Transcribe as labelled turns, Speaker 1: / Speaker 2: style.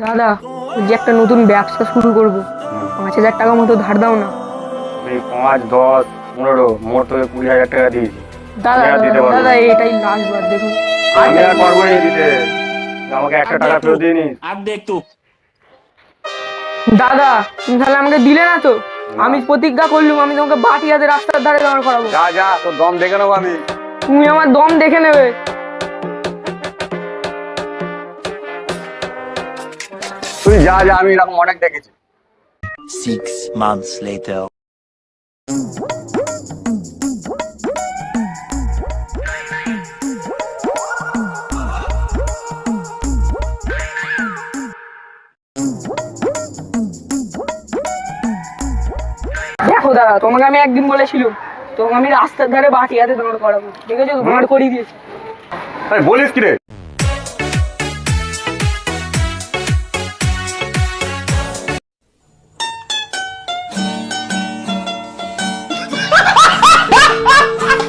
Speaker 1: দাদা ওই যে একটা নতুন ব্যবসা শুরু করব পাঁচ হাজার টাকা মতো ধার দাও না
Speaker 2: এই পাঁচ দশ পনেরো মোট তোকে কুড়ি হাজার টাকা দিয়েছি
Speaker 1: দাদা
Speaker 2: আমি আর দিতে পারবো
Speaker 1: দাদা
Speaker 2: না।
Speaker 1: এটাই লাস্ট বার দেখুন
Speaker 2: আমি আর পারবো না দিতে আমাকে একটা টাকা ফেরত দিয়ে নিস
Speaker 3: अब देख तू
Speaker 1: দাদা তুমি তাহলে আমাকে দিলে না তো আমি প্রতিজ্ঞা করলুম আমি তোমাকে বাটি হাতে রাস্তার ধারে দাঁড় করাবো
Speaker 2: যা যা তোর দম দেখে নেবো আমি
Speaker 1: তুমি আমার দম দেখে নেবে
Speaker 2: তুই যা যা আমি এরকম অনেক দেখেছি।
Speaker 3: Six months later.
Speaker 1: দেখো দাদা তোমাকে আমি একদিন বলেছিলাম তোমাকে আমি রাস্তার ধারে বাটি হাতে দাঁড় করাবো ঠিক আছে তো দাঁড় করিয়ে দিয়েছি।
Speaker 2: আরে বলিস কি রে?